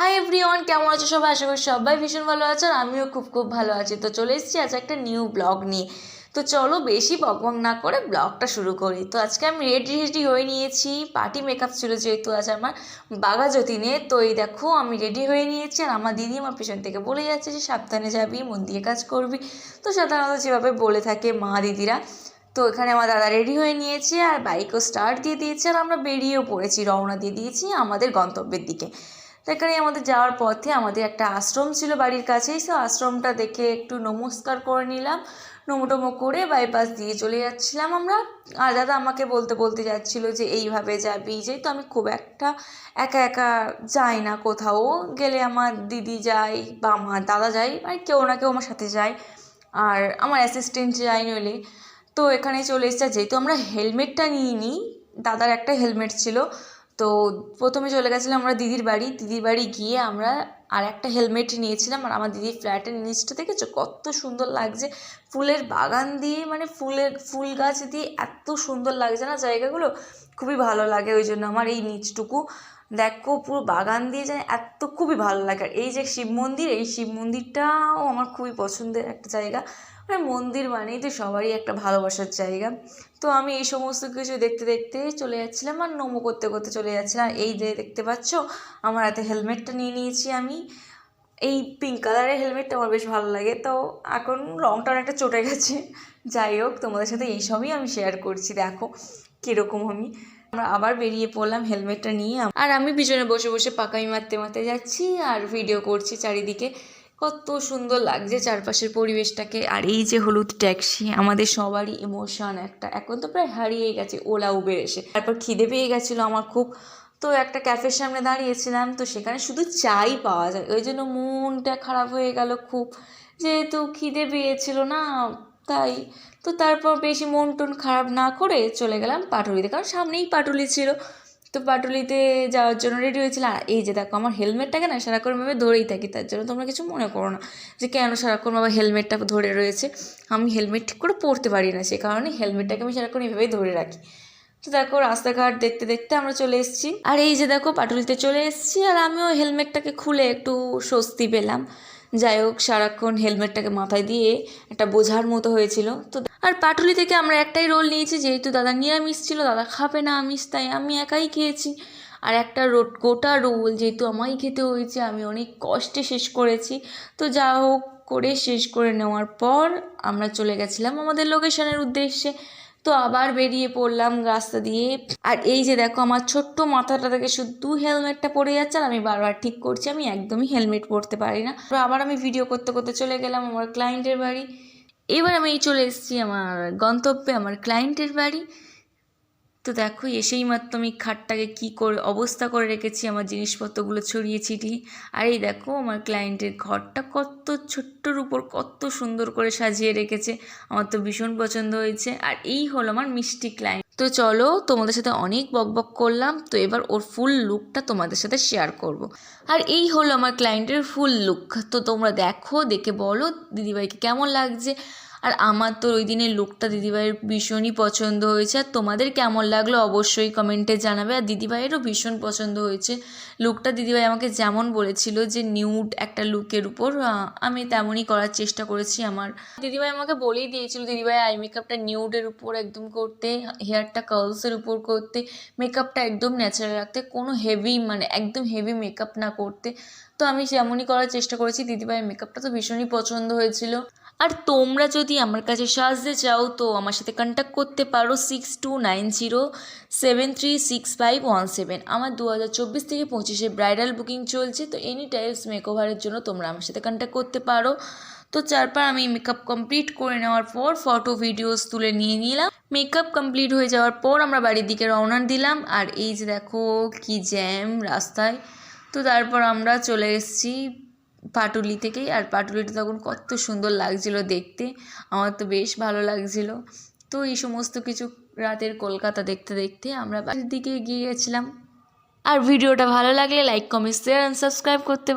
Hi everyone কেমন আছো সবাই? আশা করি সবাই ভীষণ ভালো আছো আর আমিও খুব খুব ভালো আছি। তো চলে এসেছি আজ একটা নিউ ব্লগ নিয়ে। তো চলো বেশি বকবক না করে ব্লগটা শুরু করি। তো আজকে আমি রেডি রেডি হয়ে নিয়েছি পার্টি মেকআপ ছিল যেহেতু আজ আমার বাঘা যতীনে তো এই দেখো, আমি রেডি হয়ে নিয়েছি আর আমার দিদি আমার পেছন থেকে বলে যাচ্ছে যে সাবধানে যাবি, মন দিয়ে কাজ করবি। তো সাধারণত যেভাবে বলে থাকে মা দিদিরা। তো এখানে আমার দাদা রেডি হয়ে নিয়েছে আর বাইকও স্টার্ট দিয়ে দিয়েছে আর আমরা বেরিয়েও পড়েছি, রওনা দিয়ে দিয়েছি আমাদের গন্তব্যের দিকে। তো এখানে আমাদের যাওয়ার পথে আমাদের একটা আশ্রম ছিল বাড়ির কাছেই। সে আশ্রমটা দেখে একটু নমস্কার করে নিলাম। নমোটমো করে বাইপাস দিয়ে চলে যাচ্ছিলাম আমরা। আর দাদা আমাকে বলতে বলতে যাচ্ছিল যে, এইভাবে যাবি? যেহেতু আমি খুব একটা একা একা যাই না কোথাও। গেলে আমার দিদি যায় বা আমার দাদা যায় আর কেউ না কেউ আমার সাথে যায়। আর আমার অ্যাসিস্ট্যান্ট যাই নইলে। তো এখানে চলে এসেছে। যেহেতু আমরা হেলমেটটা নিয়ে নিই দাদার একটা হেলমেট ছিল। তো প্রথমে চলে গেছিলাম আমরা দিদির বাড়ি। দিদির বাড়ি গিয়ে আমরা আর একটা হেলমেট নিয়েছিলাম আর আমার দিদির ফ্ল্যাটের নিচটা দেখেছ? কত সুন্দর লাগছে। ফুলের বাগান দিয়ে মানে ফুলের, ফুল গাছ দিয়ে এত সুন্দর লাগছে না জায়গাগুলো? খুবই ভালো লাগে ওই জন্য আমার এই নিচটুকু। দেখো পুরো বাগান দিয়ে যায়, এত খুবই ভালো লাগে। আর এই যে শিব মন্দির, এই শিব মন্দিরটাও আমার খুবই পছন্দের একটা জায়গা। মানে মন্দির মানেই তো সবারই একটা ভালোবাসার জায়গা। তো আমি এই সমস্ত কিছু দেখতে দেখতে চলে যাচ্ছিলাম আর নমো করতে করতে চলে যাচ্ছিলাম। এই যে দেখতে পাচ্ছ, আমার হাতে হেলমেটটা নিয়ে নিয়েছি আমি। এই পিঙ্ক কালারের হেলমেটটা আমার বেশ ভালো লাগে। তো এখন রংটা অনেকটা চটে গেছে। যাই হোক, তোমাদের সাথে এইসবই আমি শেয়ার করছি। দেখো কীরকম আমি। আমরা আবার বেরিয়ে পড়লাম হেলমেটটা নিয়ে। আর আমি পিছনে বসে বসে পাকামি মারতে মারতে যাচ্ছি আর ভিডিও করছি চারিদিকে। কত সুন্দর লাগছে চারপাশের পরিবেশটাকে। আর এই যে হলুদ ট্যাক্সি, আমাদের সবারই ইমোশন একটা। এখন তো প্রায় হারিয়ে গেছে, ওলা, উবের এসে। তারপর খিদে পেয়ে গেছিল আমার খুব। তো একটা ক্যাফের সামনে দাঁড়িয়েছিলাম, তো সেখানে শুধু চাই পাওয়া যায়। ওই জন্য মনটা খারাপ হয়ে গেল খুব। যেহেতু খিদে পেয়েছিল না, তাই। তো তারপর বেশি মন টন খারাপ না করে চলে গেলাম পাটুলিতে। কারণ সামনেই পাটুলি ছিল। তো পাটুলিতে যাওয়ার জন্য রেডি হয়েছিলাম। আর এই যে দেখো, আমার হেলমেটটাকে না সারাক্ষণ ভাবে ধরেই থাকি, তার জন্য তোমরা কিছু মনে করো না যে কেন সারাক্ষণ বাবা হেলমেটটা ধরে রয়েছে। আমি হেলমেট ঠিক করে পরতে পারি না, সে কারণে হেলমেটটাকে আমি সারাক্ষণ এইভাবেই ধরে রাখি। তো দেখো, রাস্তাঘাট দেখতে দেখতে আমরা চলে এসেছি। আর এই যে দেখো, পাটুলিতে চলে এসেছি, আর আমিও হেলমেটটাকে খুলে একটু স্বস্তি পেলাম। যাই হোক, সারাক্ষণ হেলমেটটাকে মাথায় দিয়ে একটা বোঝার মতো হয়েছিল। তো আর পাটুলি থেকে আমরা একটাই রোল নিয়েছি, যেহেতু দাদা নিরামিষ ছিল, দাদা খাবে না আমিষ, তাই আমি একাই খেয়েছি। আর একটা রো, গোটা রোল যেহেতু আমায় খেতে হয়েছে, আমি অনেক কষ্টে শেষ করেছি। তো যা হোক করে শেষ করে নেওয়ার পর আমরা চলে গেছিলাম আমাদের লোকেশনের উদ্দেশ্যে। তো আবার বেরিয়ে পড়লাম রাস্তা দিয়ে। আর এই যে দেখো, আমার ছোট্ট মাথাটা থেকে শুধু হেলমেটটা পরে যাচ্ছে আর আমি বারবার ঠিক করছি, আমি একদমই হেলমেট পরতে পারি না। তো আবার আমি ভিডিও করতে করতে চলে গেলাম আমার ক্লায়েন্টের বাড়ি। এবার আমি চলে এসেছি আমার গন্তব্যে, আমার ক্লায়েন্টের বাড়ি। তো দেখো এসেই মাত্র আমি খাটটাকে কী করে, অবস্থা করে রেখেছি, আমার জিনিসপত্রগুলো ছড়িয়ে ছিটিয়ে। আর এই দেখো, আমার ক্লায়েন্টের ঘরটা কত ছোট্টর উপর কত সুন্দর করে সাজিয়ে রেখেছে, আমার তো ভীষণ পছন্দ হয়েছে। আর এই হলো আমার মিষ্টি ক্লায়েন্ট তো চলো, তোমাদের সাথে অনেক বকবক করলাম, তো এবার ওর ফুল লুকটা তোমাদের সাথে শেয়ার করব। আর এই হলো আমার ক্লায়েন্টের ফুল লুক তো তোমরা দেখো, দেখে বলো, দিদিভাইকে কেমন লাগছে? আর আমার তো ওই দিনের লুকটা দিদিভাইয়ের ভীষণই পছন্দ হয়েছে। আর তোমাদের কেমন লাগল অবশ্যই কমেন্টে জানাবে। আর দিদিভাইয়েরও ভীষণ পছন্দ হয়েছে। লুকটা দিদিভাই আমাকে যেমন বলেছিল যে নিউড একটা লুকের উপর আমি তেমনই করার চেষ্টা করেছি আমার। দিদিভাই আমাকে বলেই দিয়েছিল, দিদিভাই আই মেকআপটা নিউডের উপর একদম করতে হেয়ারটা কার্লসের উপর করতে মেকআপটা একদম ন্যাচারাল রাখতে, কোনো হেভি মানে একদম হেভি মেকআপ না করতে। তো আমি সেমনই করার চেষ্টা করেছি, দিদিভাইয়ের মেকআপটা তো ভীষণই পছন্দ হয়েছিল। আর তোমরা যদি আমার কাছে সাজতে চাও, তো আমার সাথে কন্ট্যাক্ট করতে পারো six two nine zero seven three six five one seven আমার দু হাজার চব্বিশ থেকে পঁচিশে ব্রাইডাল বুকিং চলছে, তো এনি টাইপস মেকওভারের জন্য তোমরা আমার সাথে কন্ট্যাক্ট করতে পারো। তো চারবার আমি মেকআপ কমপ্লিট করে নেওয়ার পর ফটো ভিডিওস তুলে নিয়ে নিলাম। মেকআপ কমপ্লিট হয়ে যাওয়ার পর আমরা বাড়ির দিকে রওনা দিলাম। আর এই যে দেখো কি জ্যাম রাস্তায়। তো তারপর আমরা চলে এসেছি পাটুলি থেকেই, আর পাটুলিটা তখন কত সুন্দর লাগছিল দেখতে। আমার তো বেশ ভালো লাগছিল। তো এই সমস্ত কিছু রাতের কলকাতা দেখতে দেখতে আমরা বাড়ির দিকে এগিয়ে গেছিলাম। আর ভিডিওটা ভালো লাগলে like comment share and subscribe করতে